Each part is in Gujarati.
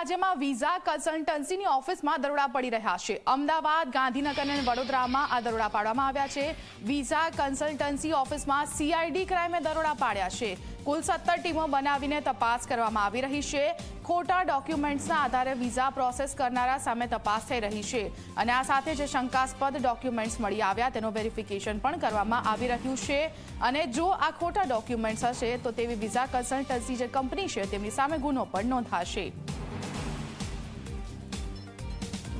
રાજ્યમાં વિઝા કન્સલ્ટન્સીની ઓફિસમાં દરોડા પડી રહ્યા છે. અમદાવાદ, ગાંધીનગર અને વડોદરામાં આ દરોડા પાડવામાં આવ્યા છે. વિઝા કન્સલ્ટન્સી ઓફિસમાં સીઆઈડી ક્રાઇમે દરોડા પાડ્યા છે. કુલ સત્તર ટીમો બનાવીને તપાસ કરવામાં આવી રહી છે. ખોટા ડોક્યુમેન્ટ્સના આધારે વિઝા પ્રોસેસ કરનારા સામે તપાસ થઈ રહી છે. અને આ સાથે જે શંકાસ્પદ ડોક્યુમેન્ટ્સ મળી આવ્યા તેનું વેરિફિકેશન પણ કરવામાં આવી રહ્યું છે. અને જો આ ખોટા ડોક્યુમેન્ટ્સ હશે, તો તેવી વિઝા કન્સલ્ટન્સી જે કંપની છે, તેમની સામે ગુનો પણ નોંધાશે.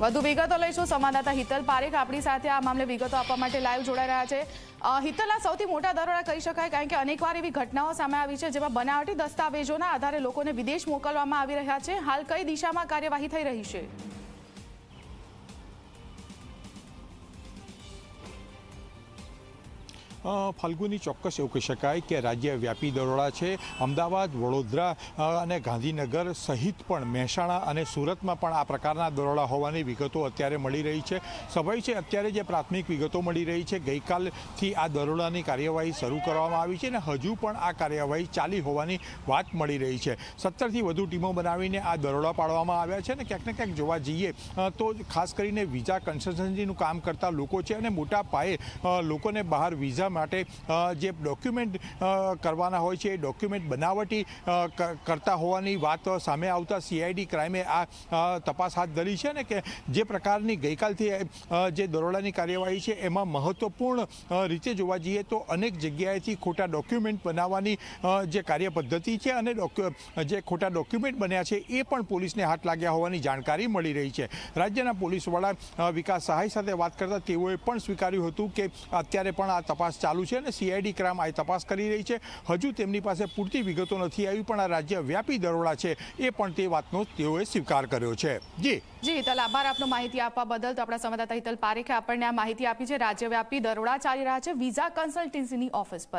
વધુ વિગતો લઈશું. સંવાદદાતા હિતલ પારેખ આપણી સાથે આ મામલે વિગતો આપવા માટે લાઈવ જોડાઈ રહ્યા છે. હિતલ આ સૌથી મોટા દરોડા કહી શકાય કારણ કે અનેકવાર એવી ઘટનાઓ સામે આવી છે જેમાં બનાવટી દસ્તાવેજોના આધારે લોકોને વિદેશ મોકલવામાં આવી રહ્યા છે. હાલ કઈ દિશામાં કાર્યવાહી થઈ રહી છે? ફાલ્ગુની ચોક્કસ એવું કહી શકાય કે રાજ્યવ્યાપી દરોડા છે. અમદાવાદ, વડોદરા અને ગાંધીનગર સહિત પણ મહેસાણા અને સુરતમાં પણ આ પ્રકારના દરોડા હોવાની વિગતો અત્યારે મળી રહી છે. સભાઈ છે, અત્યારે જે પ્રાથમિક વિગતો મળી રહી છે, ગઈકાલથી આ દરોડાની કાર્યવાહી શરૂ કરવામાં આવી છે અને હજુ પણ આ કાર્યવાહી ચાલી હોવાની વાત મળી રહી છે. સત્તરથી વધુ ટીમો બનાવીને આ દરોડા પાડવામાં આવ્યા છે અને ક્યાંક ને ક્યાંક જોવા જઈએ તો ખાસ કરીને વિઝા કન્સલ્ટન્સીનું કામ કરતા લોકો છે અને મોટા પાયે લોકોને બહાર વિઝા માટે જે ડોક્યુમેન્ટ કરવાના હોય છે, એ ડોક્યુમેન્ટ બનાવટી કરતા હોવાની વાત સામે આવતા સીઆઈડી ક્રાઇમે આ તપાસ હાથ ધરી છે ને કે જે પ્રકારની ગઈકાલથી જે દરોડાની કાર્યવાહી છે, એમાં મહત્વપૂર્ણ રીતે જોવા જઈએ તો અનેક જગ્યાએથી ખોટા ડોક્યુમેન્ટ બનાવવાની જે કાર્ય પદ્ધતિ છે અને જે ખોટા ડોક્યુમેન્ટ બન્યા છે, એ પણ પોલીસને હાથ લાગ્યા હોવાની જાણકારી મળી રહી છે. રાજ્યના પોલીસ વડા વિકાસ સહાય સાથે વાત કરતા તેઓએ પણ સ્વીકાર્યું હતું કે અત્યારે પણ આ તપાસ ચાલુ છે અને સીઆઈડી ક્રાઇમ આ તપાસ કરી રહી છે. હજુ તેમની પાસે પૂરતી વિગતો નથી આવી, પણ આ રાજ્ય વ્યાપી દરોડા છે. એ પણ તે વાતનો તેઓએ સ્વીકાર કર્યો છે. જી. જી, હિતલ, આભાર આપનો માહિતી આપવા બદલ. તો આપણા સંવાદદાતા હિતલ પારેખે આપણને આ માહિતી આપી છે. રાજ્યવ્યાપી દરોડા ચાલી રહ્યા છે. વિઝા કન્સલ્ટન્સીની ઓફિસ પર.